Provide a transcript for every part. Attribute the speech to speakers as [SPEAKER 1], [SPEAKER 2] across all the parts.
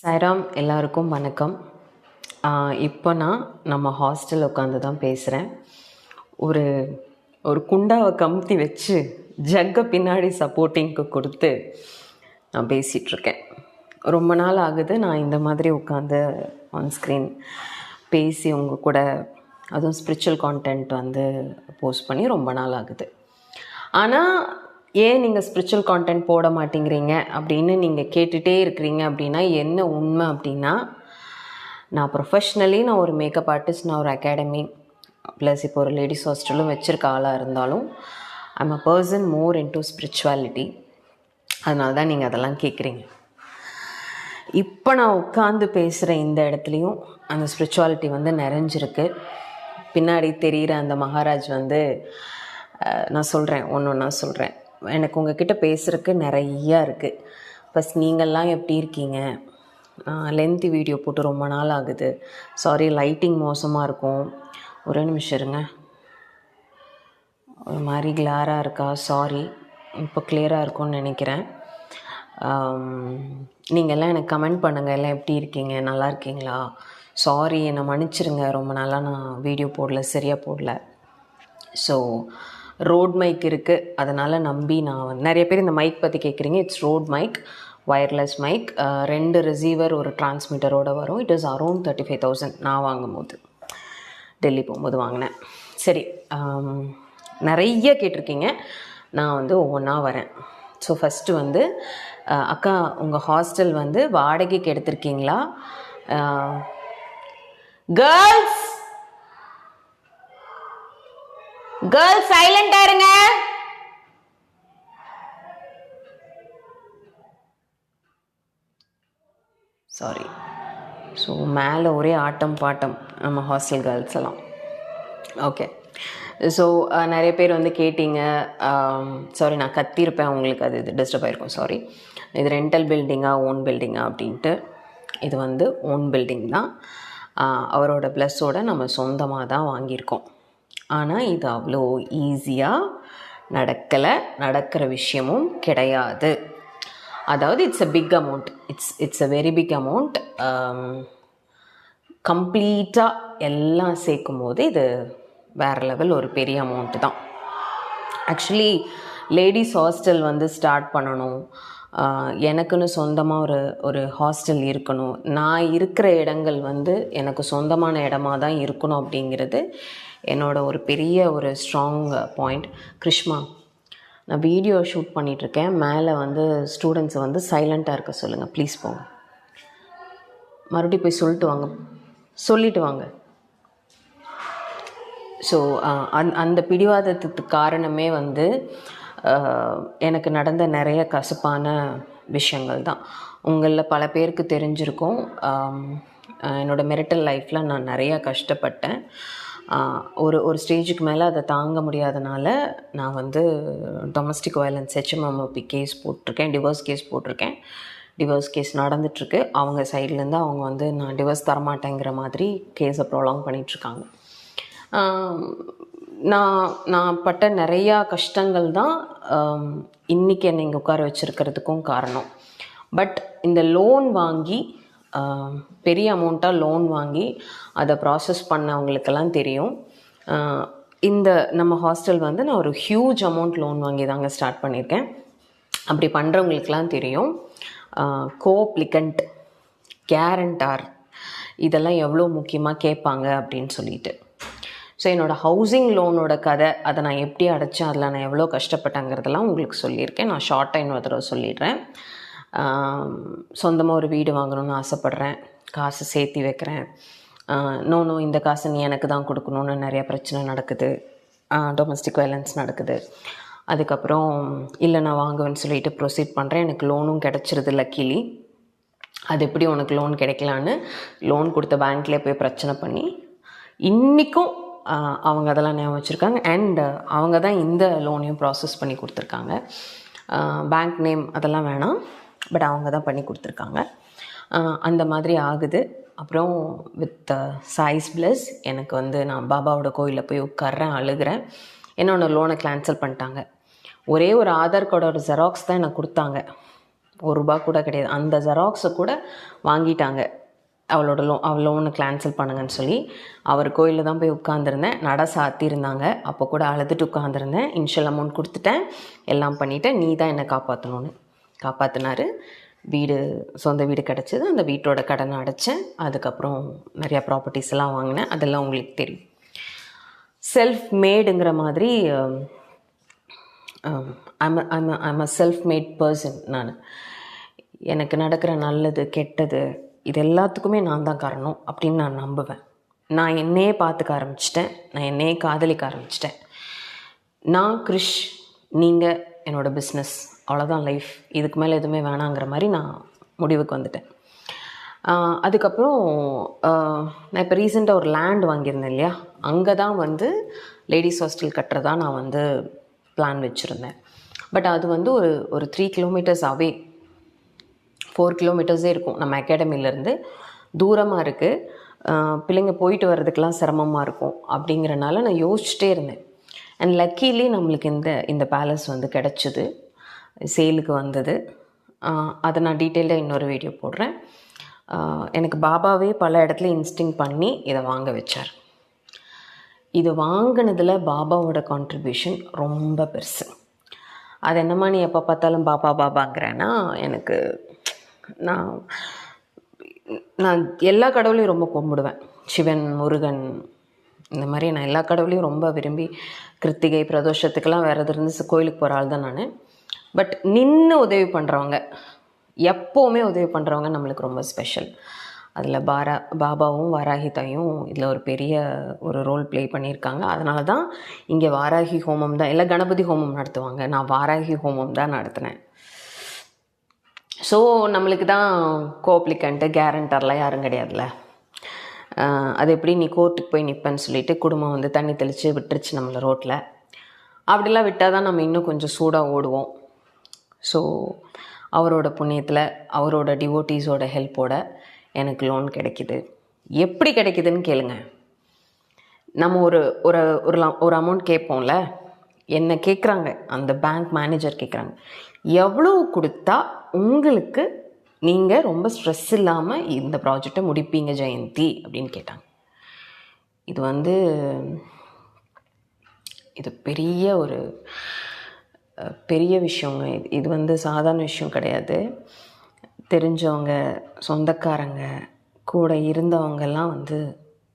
[SPEAKER 1] சைராம் எல்லாருக்கும் வணக்கம் இப்போ நான் நம்ம ஹாஸ்டல் உட்காந்து தான் பேசுகிறேன் ஒரு ஒரு குண்டாவை கமுத்தி வச்சு ஜக்கை பின்னாடி சப்போர்ட்டிங்க்கு கொடுத்து நான் பேசிகிட்ருக்கேன் ரொம்ப நாள் ஆகுது நான் இந்த மாதிரி உட்காந்து ஆன்ஸ்க்ரீன் பேசி உங்கள் கூட அதுவும் ஸ்பிரிச்சுவல் கான்டென்ட் வந்து போஸ்ட் பண்ணி ரொம்ப நாள் ஆகுது ஆனால் ஏன் நீங்கள் ஸ்பிரிச்சுவல் கான்டென்ட் போட மாட்டேங்கிறீங்க அப்படின்னு நீங்கள் கேட்டுகிட்டே இருக்கிறீங்க அப்படின்னா என்ன உண்மை அப்படின்னா நான் ப்ரொஃபஷ்னலி நான் ஒரு மேக்கப் ஆர்டிஸ்ட் நான் ஒரு அகாடமி ப்ளஸ் இப்போ ஒரு லேடிஸ் ஹாஸ்டலும் வச்சுருக்க ஆளாக இருந்தாலும் I'm a person more into spirituality அதனால தான் நீங்கள் அதெல்லாம் கேட்குறீங்க இப்போ நான் உட்காந்து பேசுகிற இந்த இடத்துலையும் அந்த ஸ்பிரிச்சுவாலிட்டி வந்து நிறைஞ்சிருக்கு பின்னாடி தெரிகிற அந்த மகாராஜ் வந்து நான் சொல்கிறேன் ஒன்று ஒன்றா சொல்கிறேன் எனக்கு உங்ககிட்ட பேசுகிறதுக்கு நிறையா இருக்குது பஸ் நீங்கள்லாம் எப்படி இருக்கீங்க லென்த்து வீடியோ போட்டு ரொம்ப நாள் ஆகுது சாரி லைட்டிங் மோசமாக இருக்கும் ஒரே நிமிஷம் இருங்க ஒரு மாதிரி கிளாராக இருக்கா சாரி இப்போ கிளியராக இருக்கும்னு நினைக்கிறேன் நீங்கள்லாம் எனக்கு கமெண்ட் பண்ணுங்கள் எல்லாம் எப்படி இருக்கீங்க நல்லா இருக்கீங்களா சாரி என்னை மன்னிச்சிருங்க ரொம்ப நாளாக நான் வீடியோ போடல சரியாக போடல ஸோ ரோட் மைக் இருக்குது அதனால் நம்பி நான் நிறைய பேர் இந்த மைக் பற்றி கேட்குறீங்க it's Rode mic wireless mic ரெண்டு ரிசீவர் ஒரு டிரான்ஸ்மிட்டரோடு வரும் it is around thirty five thousand நான் வாங்கும்போது டெல்லி போகும்போது வாங்கினேன் சரி நிறைய கேட்டிருக்கீங்க நான் வந்து ஒவ்வொன்றா வரேன் ஸோ ஃபஸ்ட்டு வந்து அக்கா உங்கள் ஹாஸ்டல் வந்து வாடகைக்கு எடுத்திருக்கீங்களா கேர்ள்ஸ் கேர்ள்ஸ் சைலண்டா இருங்க சாரி ஸோ மேலே ஒரே ஆட்டம் பாட்டம் நம்ம ஹாஸ்டல் கேர்ள்ஸ் எல்லாம் ஓகே ஸோ நிறைய பேர் வந்து கேட்டிங்க சாரி நான் கத்திருப்பேன் அவங்களுக்கு அது இது டிஸ்டர்ப் ஆகிருக்கும் சாரி இது ரெண்டல் பில்டிங்கா ஓன் பில்டிங்கா அப்படின்ட்டு இது வந்து ஓன் பில்டிங் தான் அவரோட ப்ளஸ்ஸோடு நம்ம சொந்தமாக தான் வாங்கியிருக்கோம் ஆனால் இது அவ்வளோ ஈஸியாக நடக்கலை நடக்கிற விஷயமும் கிடையாது அதாவது it's a big amount it's it's a very big amount கம்ப்ளீட்டாக எல்லாம் சேர்க்கும் போது இது வேறு லெவல் ஒரு பெரிய அமௌண்ட்டு தான் ஆக்சுவலி லேடிஸ் ஹாஸ்டல் வந்து ஸ்டார்ட் பண்ணணும் எனக்குன்னு சொந்தமாக ஒரு ஒரு ஹாஸ்டல் இருக்கணும் நான் இருக்கிற இடங்கள் வந்து எனக்கு சொந்தமான இடமா தான் இருக்கணும் அப்படிங்கிறது என்னோட ஒரு பெரிய ஒரு ஸ்ட்ராங் பாயிண்ட் கிருஷ்மா நான் வீடியோ ஷூட் பண்ணிகிட்ருக்கேன் மேலே வந்து ஸ்டூடெண்ட்ஸை வந்து சைலண்ட்டாக இருக்க சொல்லுங்கள் ப்ளீஸ் போங்க மறுபடியும் போய் சொல்லிட்டு வாங்க சொல்லிட்டு வாங்க ஸோ அந் அந்த பிடிவாதத்துக்கு காரணமே வந்து எனக்கு நடந்த நிறைய கசப்பான விஷயங்கள் தான் உங்களில் பல பேருக்கு தெரிஞ்சிருக்கும் என்னோடய மிரட்டல் லைஃப்பில் நான் நிறையா கஷ்டப்பட்டேன் ஒரு ஒரு ஸ்டேஜுக்கு மேலே அதை தாங்க முடியாதனால நான் வந்து டொமஸ்டிக் வயலன்ஸ் ஹெச்எம்எம்ஓபி கேஸ் போட்டிருக்கேன் டிவோர்ஸ் கேஸ் போட்டிருக்கேன் டிவோர்ஸ் கேஸ் நடந்துட்டுருக்கு அவங்க சைட்லேருந்து அவங்க வந்து நான் டிவோர்ஸ் தரமாட்டேங்கிற மாதிரி கேஸை ப்ரொலாங் பண்ணிகிட்ருக்காங்க நான் நான் பட்ட நிறையா கஷ்டங்கள் தான் இன்றைக்கி என்னை இங்கே உட்கார வச்சுருக்கிறதுக்கும் காரணம் பட் இந்த லோன் வாங்கி பெரிய அமௌண்ட்டாக லோன் வாங்கி அதை ப்ராசஸ் பண்ணவங்களுக்கெல்லாம் தெரியும் இந்த நம்ம ஹாஸ்டல் வந்து நான் ஒரு ஹியூஜ் அமௌண்ட் லோன் வாங்கி தாங்க ஸ்டார்ட் பண்ணியிருக்கேன் அப்படி பண்ணுறவங்களுக்கெல்லாம் தெரியும் கோப்ளிகண்ட் கேரண்டார் இதெல்லாம் எவ்வளோ முக்கியமாக கேட்பாங்க அப்படின்னு சொல்லிட்டு ஸோ என்னோடய ஹவுசிங் லோனோட கதை அதை நான் எப்படி அடைச்சேன் அதில் நான் எவ்வளோ கஷ்டப்பட்டேங்கிறதெல்லாம் உங்களுக்கு சொல்லியிருக்கேன் நான் ஷார்ட்டாக இன்னொரு தடவை சொல்லிடுறேன் சொந்தமாக ஒரு வீடு வாங்கணும்னு ஆசைப்பட்றேன் காசு சேர்த்தி வைக்கிறேன் நோ நோ இந்த காசு நீ எனக்கு தான் கொடுக்கணும்னு நிறையா பிரச்சனை நடக்குது டொமஸ்டிக் வயலன்ஸ் நடக்குது அதுக்கப்புறம் இல்லை நான் வாங்குவேன்னு சொல்லிட்டு ப்ரொசீட் பண்ணுறேன் எனக்கு லோனும் கிடச்சிருது லக்கிலி அது எப்படி உனக்கு லோன் கிடைக்கலான்னு லோன் கொடுத்த பேங்க்லேயே போய் பிரச்சனை பண்ணி இன்றைக்கும் அவங்க அதெல்லாம் ஞாபகம் வச்சுருக்காங்க அண்ட் அவங்க தான் இந்த லோனையும் ப்ராசஸ் பண்ணி கொடுத்துருக்காங்க பேங்க் நேம் அதெல்லாம் வேணாம் பட் அவங்க தான் பண்ணி கொடுத்துருக்காங்க அந்த மாதிரி ஆகுது அப்புறம் வித் சாய்ஸ் ப்ளஸ் எனக்கு வந்து நான் பாபாவோட கோயிலில் போய் உட்காடுறேன் அழுகிறேன் என்னோடய லோனை கேன்சல் பண்ணிட்டாங்க ஒரே ஒரு ஆதார் கார்டோட ஜெராக்ஸ் தான் எனக்கு கொடுத்தாங்க ஒரு ரூபா கூட கிடையாது அந்த ஜெராக்ஸை கூட வாங்கிட்டாங்க அவளோட லோ அவள் லோனை கேன்சல் பண்ணுங்கன்னு சொல்லி அவர் கோயிலில் தான் போய் உட்காந்துருந்தேன் நட சாத்தியிருந்தாங்க அப்போ கூட அழுதுட்டு உட்காந்துருந்தேன் இன்ஷியல் அமௌண்ட் கொடுத்துட்டேன் எல்லாம் பண்ணிவிட்டேன் நீ தான் என்னை காப்பாற்றணும்னு காப்பாற்றினாரு வீடு சொந்த வீடு கிடச்சிது அந்த வீட்டோட கடனை அடைச்சேன் அதுக்கப்புறம் நிறையா ப்ராப்பர்ட்டிஸ் எல்லாம் வாங்கினேன் அதெல்லாம் உங்களுக்கு தெரியும் செல்ஃப் மேடுங்கிற மாதிரி I'm a self made person நான் எனக்கு நடக்கிற நல்லது கெட்டது இது எல்லாத்துக்குமே நான் தான் காரணம் அப்படின்னு நான் நம்புவேன் நான் என்னையே பார்த்துக்க ஆரம்பிச்சிட்டேன் நான் என்னையே காதலிக்க ஆரம்பிச்சிட்டேன் நான் கிறிஷ் நீங்கள் என்னோடய பிஸ்னஸ் அவ்வளோதான் லைஃப் இதுக்கு மேலே எதுவுமே வேணாங்கிற மாதிரி நான் முடிவுக்கு வந்துட்டேன் அதுக்கப்புறம் நான் இப்போ ரீசெண்டாக ஒரு லேண்ட் வாங்கியிருந்தேன் இல்லையா அங்கே தான் வந்து லேடிஸ் ஹாஸ்டல் கட்டுறதா நான் வந்து பிளான் வச்சுருந்தேன் பட் அது வந்து ஒரு ஒரு த்ரீ கிலோமீட்டர்ஸ் அவே ஃபோர் கிலோமீட்டர்ஸே இருக்கும் நம்ம அகாடமியிலேருந்து தூரமாக இருக்குது பிள்ளைங்க போயிட்டு வர்றதுக்கெலாம் சிரமமாக இருக்கும் அப்படிங்கிறனால நான் யோசிச்சுட்டே இருந்தேன் அண்ட் லக்கீலி நம்மளுக்கு இந்த இந்த பேலஸ் வந்து கிடச்சிது சேலுக்கு வந்தது அதை நான் டீட்டெயிலாக இன்னொரு வீடியோ போடுறேன் எனக்கு பாபாவே பல இடத்துல இன்ஸ்டிங் பண்ணி இதை வாங்க வச்சார் இது வாங்கினதில் பாபாவோட கான்ட்ரிபியூஷன் ரொம்ப பெருசு அது என்னம்மா நீ எப்போ பார்த்தாலும் பாபா பாபாங்கிறேன்னா எனக்கு நான் நான் எல்லா கடவுளையும் ரொம்ப கும்பிடுவேன் சிவன் முருகன் இந்த மாதிரி நான் எல்லா கடவுளையும் ரொம்ப விரும்பி கிருத்திகை பிரதோஷத்துக்கெல்லாம் விரதம் இருந்து கோயிலுக்கு போகிற ஆள் தான் நான் பட் நின்று உதவி பண்ணுறவங்க எப்போவுமே உதவி பண்ணுறவங்க நம்மளுக்கு ரொம்ப ஸ்பெஷல் அதில் பாரா பாபாவும் வாராகிதாயும் இதில் ஒரு பெரிய ஒரு ரோல் ப்ளே பண்ணியிருக்காங்க அதனால தான் இங்கே வாராகி ஹோமம் தான் இல்லை கணபதி ஹோமம் நடத்துவாங்க நான் வாராகி ஹோமம் தான் நடத்தினேன் ஸோ நம்மளுக்கு தான் கோப்ளிகண்ட்டு கேரண்டர்லாம் யாரும் கிடையாதுல்ல அது எப்படி நீ கோர்ட்டுக்கு போய் நிற்பேன்னு சொல்லிட்டு குடும்பம் வந்து தண்ணி தெளித்து விட்டுருச்சு நம்மளை ரோட்டில் அப்படிலாம் விட்டால் தான் நம்ம இன்னும் கொஞ்சம் சூடாக ஓடுவோம் ஸோ அவரோட புண்ணியத்தில் அவரோட டிவோட்டீஸோட ஹெல்ப்போட எனக்கு லோன் கிடைக்கிது எப்படி கிடைக்கிதுன்னு கேளுங்க நம்ம ஒரு ஒரு ஒரு ஒரு அமௌண்ட் கேட்போம்ல என்ன கேட்குறாங்க அந்த பேங்க் மேனேஜர் கேட்குறாங்க எவ்வளோ கொடுத்தா உங்களுக்கு நீங்கள் ரொம்ப ஸ்ட்ரெஸ் இல்லாமல் இந்த ப்ராஜெக்டை முடிப்பீங்க ஜெயந்தி அப்படின்னு கேட்டாங்க இது வந்து இது பெரிய ஒரு பெரிய விஷயங்க இது இது வந்து சாதாரண விஷயம் கிடையாது தெரிஞ்சவங்க சொந்தக்காரங்க கூட இருந்தவங்கெல்லாம் வந்து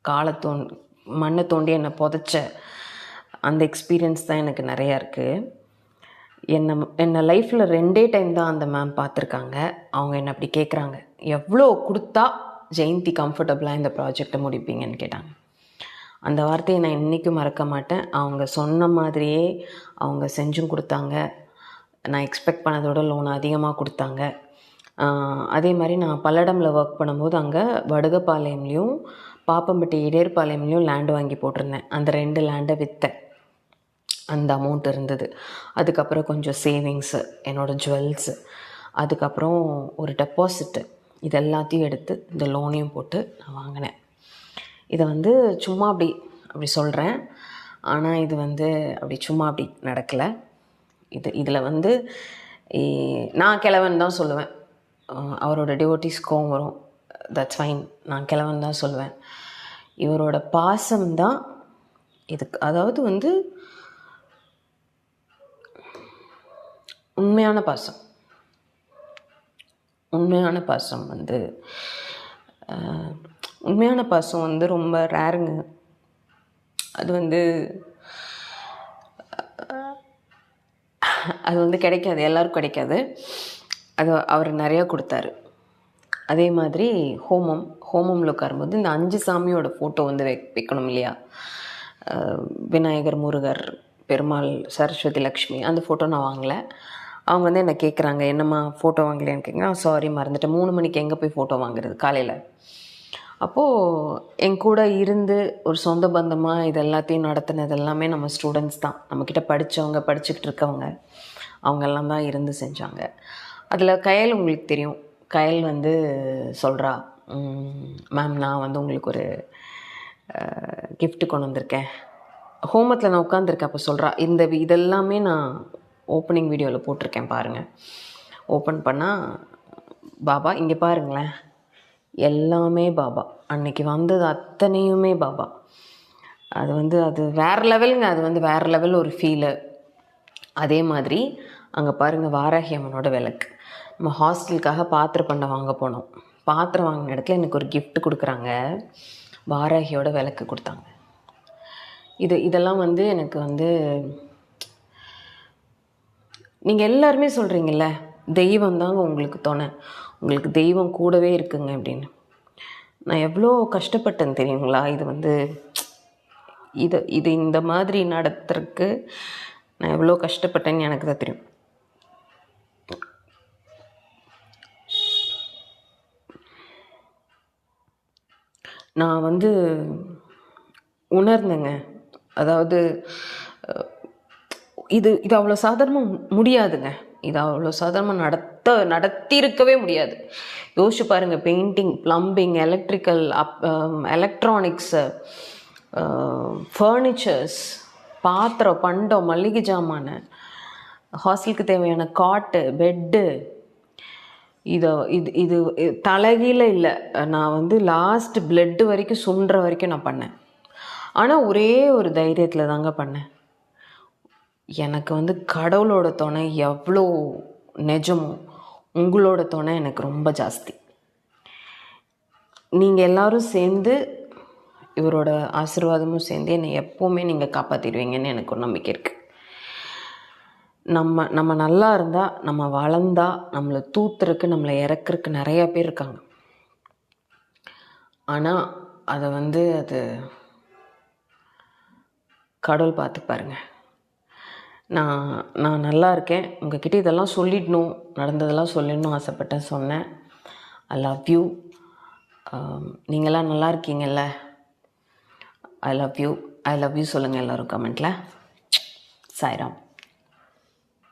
[SPEAKER 1] காலத்தோன் மண்ணை தோண்டி என்னை புதைச்ச அந்த எக்ஸ்பீரியன்ஸ் தான் எனக்கு நிறையா இருக்குது என்னை என்னை லைஃப்பில் ரெண்டே டைம் தான் அந்த மேம் பார்த்துருக்காங்க அவங்க என்னை அப்படி கேட்குறாங்க எவ்வளோ கொடுத்தா ஜெயந்தி கம்ஃபர்டபுளாக இந்த ப்ராஜெக்டை முடிப்பீங்கன்னு கேட்டாங்க அந்த வார்த்தையை நான் இன்றைக்கும் மறக்க மாட்டேன் அவங்க சொன்ன மாதிரியே அவங்க செஞ்சும் கொடுத்தாங்க நான் எக்ஸ்பெக்ட் பண்ணதோட லோன் அதிகமாக கொடுத்தாங்க அதே மாதிரி நான் பல்லடமில் ஒர்க் பண்ணும்போது அங்கே வடுகப்பாளையம்லேயும் பாப்பம்பட்டி இடேர்பாளையம்லேயும் லேண்டு வாங்கி போட்டிருந்தேன் அந்த ரெண்டு லேண்டை விற்றேன் அந்த அமௌண்ட் இருந்தது அதுக்கப்புறம் கொஞ்சம் சேவிங்ஸு என்னோடய ஜுவல்ஸு அதுக்கப்புறம் ஒரு டெபாசிட்டு இது எல்லாத்தையும் எடுத்து இந்த லோனையும் போட்டு நான் வாங்கினேன் இதை வந்து சும்மா அப்படி அப்படி சொல்கிறேன் ஆனால் இது வந்து அப்படி சும்மா அப்படி நடக்கலை இது இதில் வந்து நான் கிழவன் தான் சொல்லுவேன் அவரோட டிவோட்டிஸ் கோவம் வரும் தட்ஸ் ஃபைன் நான் கிழவன் தான் சொல்லுவேன் இவரோட பாசம் தான் இதுக்கு அதாவது வந்து உண்மையான பாசம் உண்மையான பாசம் வந்து உண்மையான பாசம் வந்து ரொம்ப ரேருங்க அது வந்து அது வந்து கிடைக்காது எல்லோரும் கிடைக்காது அது அவர் நிறையா கொடுத்தாரு அதே மாதிரி ஹோமம் ஹோமமில் உட்காரும்போது இந்த அஞ்சு சாமியோட ஃபோட்டோ வந்து வை வைக்கணும் இல்லையா விநாயகர் முருகர் பெருமாள் சரஸ்வதி லக்ஷ்மி அந்த ஃபோட்டோ நான் வாங்கலை அவங்க வந்து என்னை கேட்குறாங்க என்னம்மா ஃபோட்டோ வாங்கலையான்னு கேட்குங்க சாரி மறந்துட்டேன் மூணு மணிக்கு எங்கே போய் ஃபோட்டோ வாங்குறது காலையில் அப்போது என் கூட இருந்து ஒரு சொந்த பந்தமாக இது எல்லாத்தையும் நடத்தினது எல்லாமே நம்ம ஸ்டூடெண்ட்ஸ் தான் நம்மக்கிட்ட படித்தவங்க படிச்சுக்கிட்டு இருக்கவங்க அவங்கெல்லாம் தான் இருந்து செஞ்சாங்க அதில் கயல் உங்களுக்கு தெரியும் கயல் வந்து சொல்கிறா மேம் நான் வந்து உங்களுக்கு ஒரு கிஃப்ட்டு கொண்டு வந்திருக்கேன் ஹோமத்தில் நான் உட்காந்துருக்கேன் அப்போ சொல்கிறா இந்த இதெல்லாமே நான் ஓப்பனிங் வீடியோவில் போட்டிருக்கேன் பாருங்கள் ஓப்பன் பண்ணால் பாபா இங்கே பாருங்களேன் எல்லாமே பாபா அன்னைக்கு வந்தது அத்தனையுமே பாபா அது வந்து அது வேறு லெவலுங்க அது வந்து வேறு லெவல் ஒரு ஃபீலு அதே மாதிரி அங்கே பாருங்கள் வாராகி அம்மனோட விளக்கு நம்ம ஹாஸ்டலுக்காக பாத்திரம் பண்ண வாங்க போனோம் பாத்திரம் வாங்கின இடத்துல எனக்கு ஒரு கிஃப்ட் கொடுக்குறாங்க வாராகியோட விளக்கு கொடுத்தாங்க இது இதெல்லாம் வந்து எனக்கு வந்து நீங்கள் எல்லாருமே சொல்கிறீங்கல்ல தெய்வம் தாங்க உங்களுக்கு துணை உங்களுக்கு தெய்வம் கூடவே இருக்குங்க அப்படின்னு நான் எவ்வளோ கஷ்டப்பட்டேன் தெரியுங்களா இது வந்து இது இது இந்த மாதிரி நடத்துறதுக்கு நான் எவ்வளோ கஷ்டப்பட்டேன்னு எனக்கு தான் தெரியும் நான் வந்து உணர்ந்தேங்க அதாவது இது இது அவ்வளோ சாதாரணமாக முடியாதுங்க இது அவ்வளோ சாதாரணமாக நடத்த நடத்தியிருக்கவே முடியாது யோசிச்சு பாருங்கள் பெயிண்டிங் ப்ளம்பிங் எலக்ட்ரிக்கல் அப் எலக்ட்ரானிக்ஸு ஃபர்னிச்சர்ஸ் பாத்திரம் பண்டம் மல்லிகை ஜாமான் ஹாஸ்டலுக்கு தேவையான காட்டு பெட்டு இதை இது இது தலைகீழ இல்லை நான் வந்து லாஸ்ட் பிளட்டு வரைக்கும் சுண்டுற வரைக்கும் நான் பண்ணேன் ஆனால் ஒரே ஒரு தைரியத்தில் தாங்க பண்ணேன் எனக்கு வந்து கடவுளோட துணை எவ்வளோ நிஜமோ உங்களோட துணை எனக்கு ரொம்ப ஜாஸ்தி நீங்கள் எல்லோரும் சேர்ந்து இவரோட ஆசிர்வாதமும் சேர்ந்து என்னை எப்போவுமே நீங்கள் காப்பாற்றிடுவீங்கன்னு எனக்கு ஒரு நம்பிக்கை இருக்குது நம்ம நம்ம நல்லா இருந்தால் நம்ம வளர்ந்தால் நம்மளை தூத்துறக்கு நம்மளை இறக்குறக்கு நிறையா பேர் இருக்காங்க ஆனால் அதை வந்து அது கடவுள் பார்த்து பாருங்கள் நான் நான் நல்லா இருக்கேன் உங்ககிட்ட இதெல்லாம் சொல்லிடணும் நடந்ததெல்லாம் சொல்லிடணும் ஆசைப்பட்டேன் சொன்னேன் ஐ லவ் யூ நீங்களாம் நல்லா இருக்கீங்கல்ல I love you I love you சொல்லுங்கள் எல்லோரும் கமெண்ட்டில் சாய்ராம்